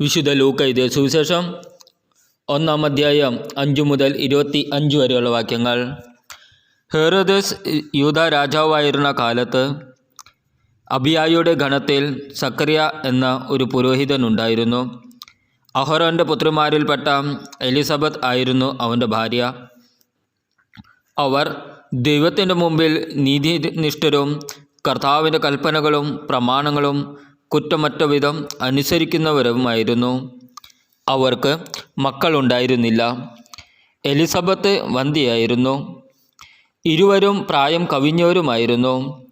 വിശുദ്ധ ലൂക്ക എഴുതിയ സുവിശേഷം ഒന്നാം അധ്യായം അഞ്ചു മുതൽ ഇരുപത്തി അഞ്ച് വരെയുള്ള വാക്യങ്ങൾ. ഹെറോദസ് യൂത രാജാവായിരുന്ന കാലത്ത് അബിയായുടെ ഗണത്തിൽ സക്കറിയ എന്ന ഒരു പുരോഹിതൻ ഉണ്ടായിരുന്നു. അഹോറോന്റെ പുത്രിമാരിൽപ്പെട്ട എലിസബത്ത് ആയിരുന്നു അവന്റെ ഭാര്യ. അവർ ദൈവത്തിന്റെ മുമ്പിൽ നീതിനിഷ്ഠരും കർത്താവിന്റെ കൽപ്പനകളും പ്രമാണങ്ങളും കുറ്റമറ്റ വിധം അനുസരിക്കുന്നവരുമായിരുന്നു. അവർക്ക് മക്കളുണ്ടായിരുന്നില്ല. എലിസബത്ത് വന്ധ്യയായിരുന്നു. ഇരുവരും പ്രായം കവിഞ്ഞവരുമായിരുന്നു.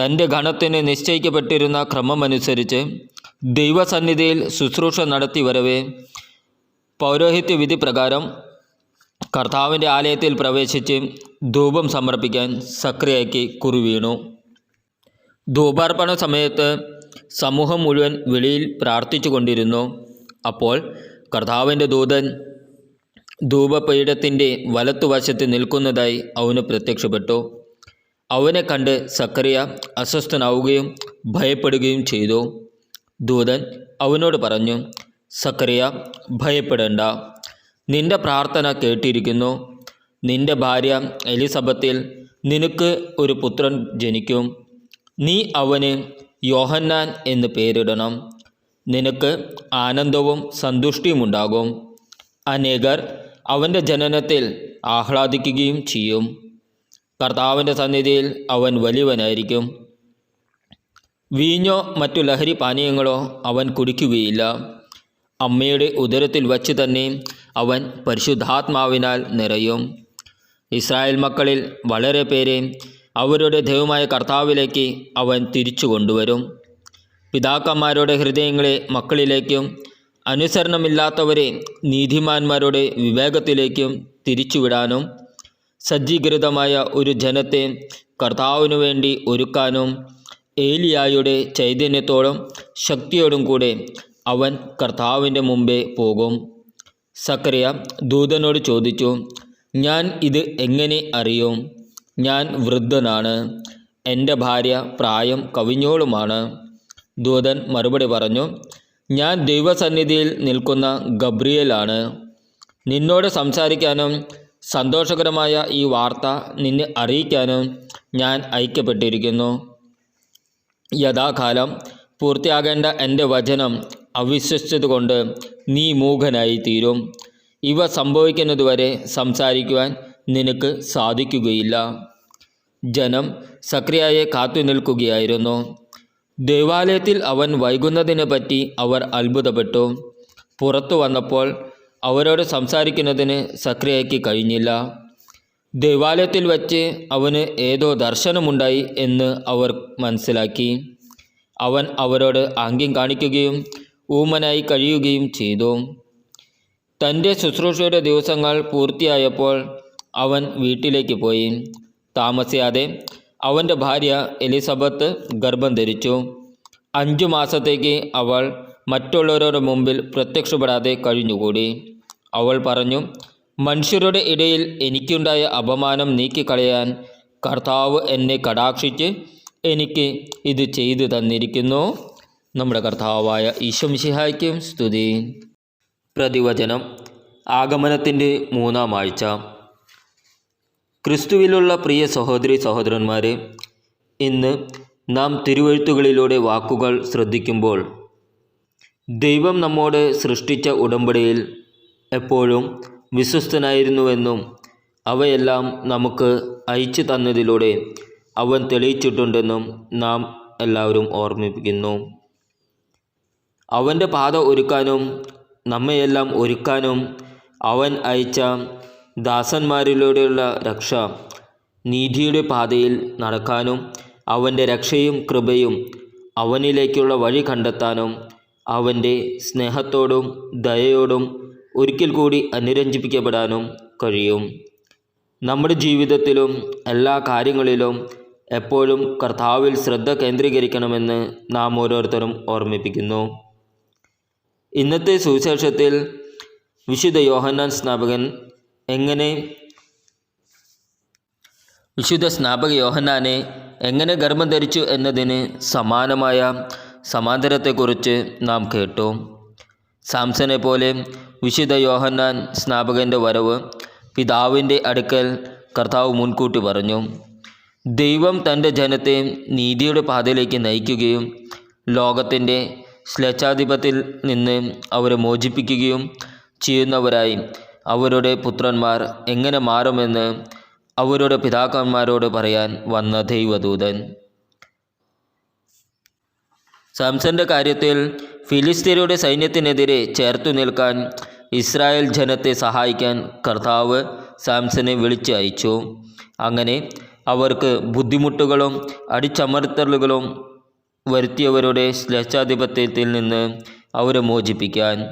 തന്റെ ഗണത്തിന് നിശ്ചയിക്കപ്പെട്ടിരുന്ന ക്രമമനുസരിച്ച് ദൈവസന്നിധിയിൽ ശുശ്രൂഷ നടത്തി വരവേ. പൗരോഹിത്യ വിധി പ്രകാരം കർത്താവിന്റെ ആലയത്തിൽ പ്രവേശിച്ച് ധൂപം സമർപ്പിക്കാൻ സക്രിയയ്ക്ക് കുറിവീണു. ധൂപാർപ്പണ സമയത്ത് സമൂഹം മുഴുവൻ വെളിയിൽ പ്രാർത്ഥിച്ചു കൊണ്ടിരുന്നു അപ്പോൾ കർത്താവിന്റെ ദൂതൻ ധൂപപീഠത്തിന്റെ വലത്തുവശത്ത് നിൽക്കുന്നതായി അവന് പ്രത്യക്ഷപ്പെട്ടു. അവനെ കണ്ട് സക്കറിയ അസ്വസ്ഥനാവുകയും ഭയപ്പെടുകയും ചെയ്തു. ദൂതൻ അവനോട് പറഞ്ഞു സക്കറിയ ഭയപ്പെടേണ്ട. നിന്റെ പ്രാർത്ഥന കേട്ടിരിക്കുന്നു. നിന്റെ ഭാര്യ എലിസബത്തിൽ നിനക്ക് ഒരു പുത്രൻ ജനിക്കും. നീ അവന് യോഹന്നാൻ എന്ന് പേരിടണം. നിനക്ക് ആനന്ദവും സന്തുഷ്ടിയുമുണ്ടാകും അനേകർ അവന്റെ ജനനത്തിൽ ആഹ്ലാദിക്കുകയും ചെയ്യും. കർത്താവിന്റെ സന്നിധിയിൽ അവൻ വലിയവനായിരിക്കും. വീഞ്ഞോ മറ്റു ലഹരി പാനീയങ്ങളോ അവൻ കുടിക്കുകയില്ല. അമ്മയുടെ ഉദരത്തിൽ വച്ച് തന്നെ അവൻ പരിശുദ്ധാത്മാവിനാൽ നിറയും. ഇസ്രായേൽ മക്കളിൽ വളരെ പേരെ അവരുടെ ദൈവമായ കർത്താവിലേക്ക് അവൻ തിരിച്ചു കൊണ്ടുവരും. പിതാക്കന്മാരുടെ ഹൃദയങ്ങളെ മക്കളിലേക്കും അനുസരണമില്ലാത്തവരെ നീതിമാന്മാരുടെ വിവേകത്തിലേക്കും തിരിച്ചുവിടാനും സജ്ജീകൃതമായ ഒരു ജനത്തെ കർത്താവിനു വേണ്ടി ഒരുക്കാനും ഏലിയായുടെ ചൈതന്യത്തോടും ശക്തിയോടും കൂടെ അവൻ കർത്താവിന്റെ മുമ്പേ പോകും. സക്കറിയ ദൂതനോട് ചോദിച്ചു ഞാൻ ഇത് എങ്ങനെ അറിയും? ഞാൻ വൃദ്ധനാണ്. എന്റെ ഭാര്യ പ്രായം കവിഞ്ഞോളുമാണ്. ദൂതൻ മറുപടി പറഞ്ഞു ഞാൻ ദൈവസന്നിധിയിൽ നിൽക്കുന്ന ഗബ്രിയലാണ്. നിന്നോട് സംസാരിക്കാനും സന്തോഷകരമായ ഈ വാർത്ത നിന്നെ അറിയിക്കാനും ഞാൻ ഐക്യപ്പെട്ടിരിക്കുന്നു. യഥാകാലം പൂർത്തിയാകേണ്ട എന്റെ വചനം അവിശ്വസിച്ചതുകൊണ്ട് നീ മൂഖനായി തീരും ഇവ സംഭവിക്കുന്നതുവരെ സംസാരിക്കുവാൻ നിനക്ക് സാധിക്കുകയില്ല. ജനം സക്രിയയെ കാത്തുനിൽക്കുകയായിരുന്നു ദേവാലയത്തിൽ അവൻ വൈകുന്നതിനെ പറ്റി അവർ അത്ഭുതപ്പെട്ടു. പുറത്തു വന്നപ്പോൾ അവരോട് സംസാരിക്കുന്നതിന് സക്രിയയ്ക്ക് കഴിഞ്ഞില്ല. ദേവാലയത്തിൽ വച്ച് അവന് ഏതോ ദർശനമുണ്ടായി എന്ന് അവർ മനസ്സിലാക്കി. അവൻ അവരോട് ആംഗ്യം കാണിക്കുകയും ഊമനായി കഴിയുകയും ചെയ്തു. തന്റെ ശുശ്രൂഷയുടെ ദിവസങ്ങൾ പൂർത്തിയായപ്പോൾ അവൻ വീട്ടിലേക്ക് പോയി. താമസിയാതെ അവന്റെ ഭാര്യ എലിസബത്ത് ഗർഭം ധരിച്ചു. അഞ്ചു മാസത്തേക്ക് അവൾ മറ്റുള്ളവരുടെ മുമ്പിൽ പ്രത്യക്ഷപ്പെടാതെ കഴിഞ്ഞുകൂടി. അവൾ പറഞ്ഞു മനുഷ്യരുടെ ഇടയിൽ എനിക്കുണ്ടായ അപമാനം നീക്കിക്കളയാൻ കർത്താവ് എന്നെ കടാക്ഷിച്ച് എനിക്ക് ഇത് ചെയ്തു തന്നിരിക്കുന്നു. നമ്മുടെ കർത്താവായ ഈശ്വംശിഹായ്ക്കും സ്തുതി. പ്രതിവചനം ആഗമനത്തിന്റെ മൂന്നാം ആഴ്ച. ക്രിസ്തുവിലുള്ള പ്രിയ സഹോദരി സഹോദരന്മാരെ ഇന്ന് നാം തിരുവഴുത്തുകളിലൂടെ വാക്കുകൾ ശ്രദ്ധിക്കുമ്പോൾ ദൈവം നമ്മോട് സൃഷ്ടിച്ച ഉടമ്പടിയിൽ എപ്പോഴും വിശ്വസ്തനായിരുന്നുവെന്നും അവയെല്ലാം നമുക്ക് അയച്ചു തന്നതിലൂടെ അവൻ തെളിയിച്ചിട്ടുണ്ടെന്നും നാം എല്ലാവരും ഓർമ്മിപ്പിക്കുന്നു അവന്റെ പാത ഒരുക്കാനും നമ്മയെല്ലാം ഒരുക്കാനും അവൻ അയച്ച ദാസന്മാരിലൂടെയുള്ള രക്ഷ നീതിയുടെ പാതയിൽ നടക്കാനും അവന്റെ രക്ഷയും കൃപയും അവനിലേക്കുള്ള വഴി കണ്ടെത്താനും അവന്റെ സ്നേഹത്തോടും ദയയോടും ഒരിക്കൽ കൂടി അനുരഞ്ജിപ്പിക്കപ്പെടാനും കഴിയും. നമ്മുടെ ജീവിതത്തിലും എല്ലാ കാര്യങ്ങളിലും എപ്പോഴും കർത്താവിൽ ശ്രദ്ധ കേന്ദ്രീകരിക്കണമെന്ന് നാം ഓരോരുത്തരും ഓർമ്മിപ്പിക്കുന്നു. ഇന്നത്തെ സുവിശേഷത്തിൽ വിശുദ്ധ യോഹന്നാൻ സ്നാപകൻ എങ്ങനെ? വിശുദ്ധ സ്നാപക യോഹന്നാനെ എങ്ങനെ ഗർഭം ധരിച്ചു എന്നതിന് സമാനമായ സമാന്തരത്തെക്കുറിച്ച് നാം കേട്ടു. സാംസനെ പോലെ വിശുദ്ധ യോഹന്നാൻ സ്നാപകന്റെ വരവ് പിതാവിന്റെ അടുക്കൽ കർത്താവ് മുൻകൂട്ടി പറഞ്ഞു ദൈവം തന്റെ ജനത്തെ നീതിയുടെ പാതയിലേക്ക് നയിക്കുകയും ലോകത്തിന്റെ ശ്ലേച്ഛാധിപത്യത്തിൽ നിന്ന് അവരെ മോചിപ്പിക്കുകയും ചെയ്യുന്നവരായി അവരുടെ പുത്രന്മാർ എങ്ങനെ മാറുമെന്ന് അവരുടെ പിതാക്കന്മാരോട് പറയാൻ വന്ന ദൈവദൂതൻ. സാംസന്റെ കാര്യത്തിൽ ഫിലിസ്തീനയുടെ സൈന്യത്തിനെതിരെ ചേർത്തു നിൽക്കാൻ ഇസ്രായേൽ ജനത്തെ സഹായിക്കാൻ കർത്താവ് സാംസനെ വിളിച്ചയച്ചു. അങ്ങനെ അവർക്ക് ബുദ്ധിമുട്ടുകളും അടിച്ചമർത്തലുകളും വരുത്തിയവരുടെ ശ്ലേച്ഛാധിപത്യത്തിൽ നിന്ന് അവരെ മോചിപ്പിക്കാൻ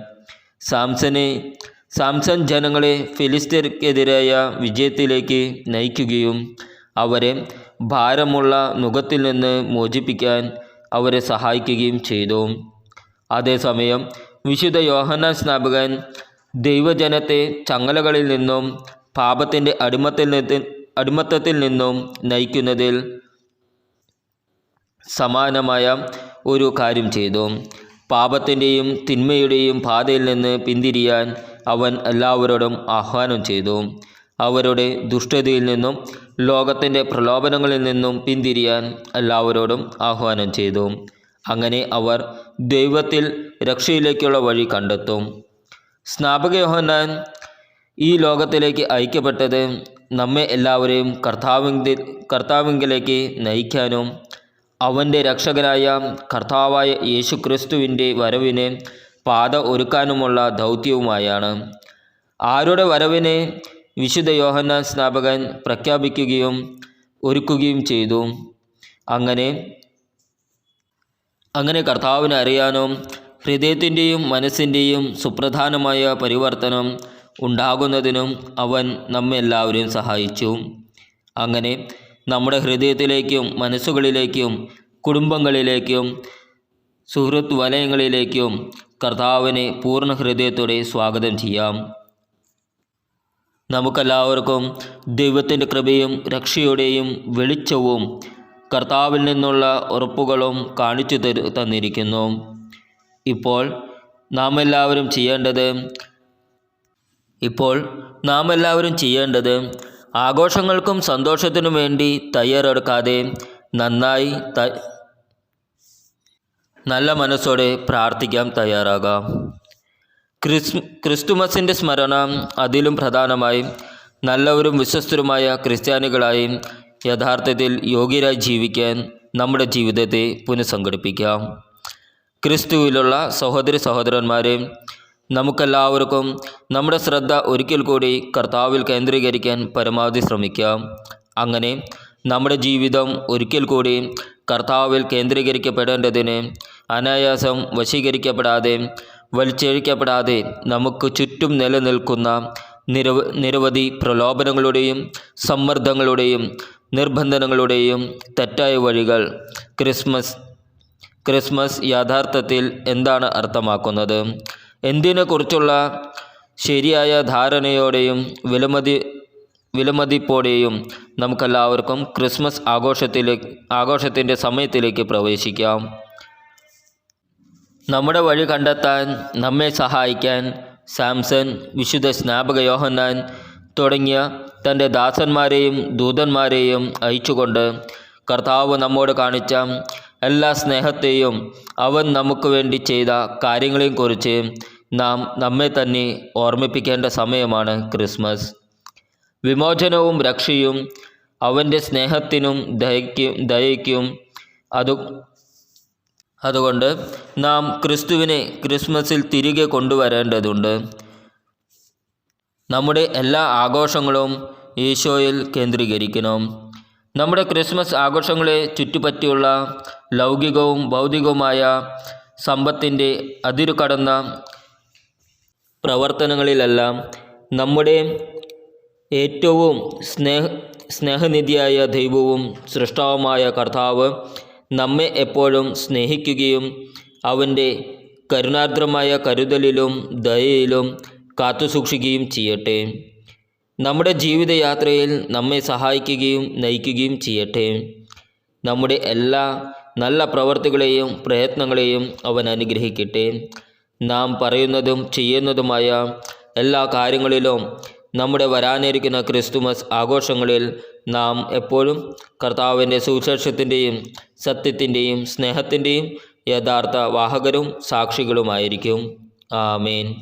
സാംസനെ സാംസൺ ജനങ്ങളെ ഫിലിസ്തീർക്കെതിരായ വിജയത്തിലേക്ക് നയിക്കുകയും അവരെ ഭാരമുള്ള മുഖത്തിൽ നിന്ന് മോചിപ്പിക്കാൻ അവരെ സഹായിക്കുകയും ചെയ്തു. അതേസമയം വിശുദ്ധ യോഹന സ്നാപകൻ ദൈവജനത്തെ ചങ്ങലകളിൽ നിന്നും പാപത്തിന്റെ അടിമത്തിൽ അടിമത്തത്തിൽ നിന്നും നയിക്കുന്നതിൽ സമാനമായ ഒരു കാര്യം ചെയ്തു. പാപത്തിന്റെയും തിന്മയുടെയും പാതയിൽ നിന്ന് പിന്തിരിയാൻ അവൻ എല്ലാവരോടും ആഹ്വാനം ചെയ്തു. അവരുടെ ദുഷ്ടതയിൽ നിന്നും ലോകത്തിന്റെ പ്രലോഭനങ്ങളിൽ നിന്നും പിന്തിരിയാൻ എല്ലാവരോടും ആഹ്വാനം ചെയ്തു. അങ്ങനെ അവർ ദൈവത്തിൽ രക്ഷയിലേക്കുള്ള വഴി കണ്ടെത്തും. സ്നാപക യോഹന്നാൻ ഈ ലോകത്തിലേക്ക് അയക്കപ്പെട്ടത് നമ്മെ എല്ലാവരെയും കർത്താവിന്റെ കർത്താവിങ്കിലേക്ക് നയിക്കാനും അവന്റെ രക്ഷകനായ കർത്താവായ യേശു ക്രിസ്തുവിന്റെ വരവിന് പാത ഒരുക്കാനുമുള്ള ദൗത്യവുമായാണ്. ആരുടെ വരവിനെ വിശുദ്ധ യോഹന്നാൻ സ്നാപകൻ പ്രഖ്യാപിക്കുകയും ഒരുക്കുകയും ചെയ്തു. അങ്ങനെ അങ്ങനെ കർത്താവിനെ അറിയാനും ഹൃദയത്തിന്റെയും മനസ്സിന്റെയും സുപ്രധാനമായ പരിവർത്തനം ഉണ്ടാകുന്നതിനും അവൻ നമ്മെല്ലാവരെയും സഹായിച്ചു. അങ്ങനെ നമ്മുടെ ഹൃദയത്തിലേക്കും മനസ്സുകളിലേക്കും കുടുംബങ്ങളിലേക്കും സുഹൃത്ത് വലയങ്ങളിലേക്കും കർത്താവിനെ പൂർണ ഹൃദയത്തോടെ സ്വാഗതം ചെയ്യാം. നമുക്കെല്ലാവർക്കും ദൈവത്തിന്റെ കൃപയും രക്ഷയുടെയും വെളിച്ചവും കർത്താവിൽ നിന്നുള്ള ഉറപ്പുകളും കാണിച്ചു തരു തന്നിരിക്കുന്നു. ഇപ്പോൾ നാം എല്ലാവരും ചെയ്യേണ്ടത് ഇപ്പോൾ നാം എല്ലാവരും ചെയ്യേണ്ടത് ആഘോഷങ്ങൾക്കും സന്തോഷത്തിനും വേണ്ടി തയ്യാറെടുക്കാതെ നന്നായി നല്ല മനസ്സോടെ പ്രാർത്ഥിക്കാൻ തയ്യാറാകാം. ക്രിസ് ക്രിസ്തുമസിന്റെ സ്മരണ അതിലും പ്രധാനമായി നല്ലവരും വിശ്വസ്തരുമായ ക്രിസ്ത്യാനികളായി യഥാർത്ഥത്തിൽ യോഗ്യരായി ജീവിക്കാൻ നമ്മുടെ ജീവിതത്തെ പുനഃസംഘടിപ്പിക്കാം. ക്രിസ്തുവിലുള്ള സഹോദരി സഹോദരന്മാരെ നമുക്കെല്ലാവർക്കും നമ്മുടെ ശ്രദ്ധ ഒരിക്കൽ കൂടി കർത്താവിൽ കേന്ദ്രീകരിക്കാൻ പരമാവധി ശ്രമിക്കാം അങ്ങനെ നമ്മുടെ ജീവിതം ഒരിക്കൽ കൂടി കർത്താവിൽ കേന്ദ്രീകരിക്കപ്പെടേണ്ടതിന് അനായാസം വശീകരിക്കപ്പെടാതെ വലിച്ചഴിക്കപ്പെടാതെ നമുക്ക് ചുറ്റും നിലനിൽക്കുന്ന നിരവ നിരവധി പ്രലോഭനങ്ങളുടെയും സമ്മർദ്ദങ്ങളുടെയും നിർബന്ധനങ്ങളുടെയും തെറ്റായ വഴികൾ ക്രിസ്മസ് ക്രിസ്മസ് യഥാർത്ഥത്തിൽ എന്താണ് അർത്ഥമാക്കുന്നത്? എന്തിനെക്കുറിച്ചുള്ള ശരിയായ ധാരണയോടെയും വിലമതി വിലമതിപ്പോടെയും നമുക്കെല്ലാവർക്കും ക്രിസ്മസ് ആഘോഷത്തിലേക്ക് ആഘോഷത്തിന്റെ സമയത്തിലേക്ക് പ്രവേശിക്കാം. നമ്മുടെ വഴി കണ്ടെത്താൻ നമ്മെ സഹായിക്കാൻ സാംസൺ വിശുദ്ധ സ്നാപക യോഹന്നാൻ തുടങ്ങിയ തന്റെ ദാസന്മാരെയും ദൂതന്മാരെയും അയച്ചുകൊണ്ട് കർത്താവ് നമ്മോട് കാണിച്ച എല്ലാ സ്നേഹത്തെയും അവൻ നമുക്ക് വേണ്ടി ചെയ്ത കാര്യങ്ങളെയും കുറിച്ച് നാം നമ്മെ തന്നെ ഓർമ്മിപ്പിക്കേണ്ട സമയമാണ് ക്രിസ്മസ്. വിമോചനവും രക്ഷയും അവന്റെ സ്നേഹത്തിനും ദയയ്ക്കും ദയയ്ക്കും അതു അതുകൊണ്ട് നാം ക്രിസ്തുവിനെ ക്രിസ്മസിൽ തിരികെ കൊണ്ടുവരേണ്ടതുണ്ട്. നമ്മുടെ എല്ലാ ആഘോഷങ്ങളും ഈശോയിൽ കേന്ദ്രീകരിക്കണം. നമ്മുടെ ക്രിസ്മസ് ആഘോഷങ്ങളെ ചുറ്റുപറ്റിയുള്ള ലൗകികവും ഭൗതികവുമായ സമ്പത്തിന്റെ അതിരു കടന്ന പ്രവർത്തനങ്ങളിലെല്ലാം നമ്മുടെ ഏറ്റവും സ്നേഹ സ്നേഹനിധിയായ ദൈവവും സൃഷ്ടാവുമായ കർത്താവ് നമ്മെ എപ്പോഴും സ്നേഹിക്കുകയും അവന്റെ കരുണാർദ്രമായ കരുതലിലും ദയയിലും കാത്തുസൂക്ഷിക്കുകയും ചെയ്യട്ടെ. നമ്മുടെ ജീവിതയാത്രയിൽ നമ്മെ സഹായിക്കുകയും നയിക്കുകയും ചെയ്യട്ടെ. നമ്മുടെ എല്ലാ നല്ല പ്രവർത്തികളെയും പ്രയത്നങ്ങളെയും അവൻ അനുഗ്രഹിക്കട്ടെ. നാം പറയുന്നതും ചെയ്യുന്നതുമായ എല്ലാ കാര്യങ്ങളിലും നമ്മുടെ വരാനിരിക്കുന്ന ക്രിസ്തുമസ് ആഘോഷങ്ങളിൽ നാം എപ്പോഴും കർത്താവിന്റെ സുവിശേഷത്തിന്റെയും സത്യത്തിന്റെയും സ്നേഹത്തിന്റെയും യഥാർത്ഥ വാഹകരും സാക്ഷികളുമായിരിക്കും. ആമേൻ.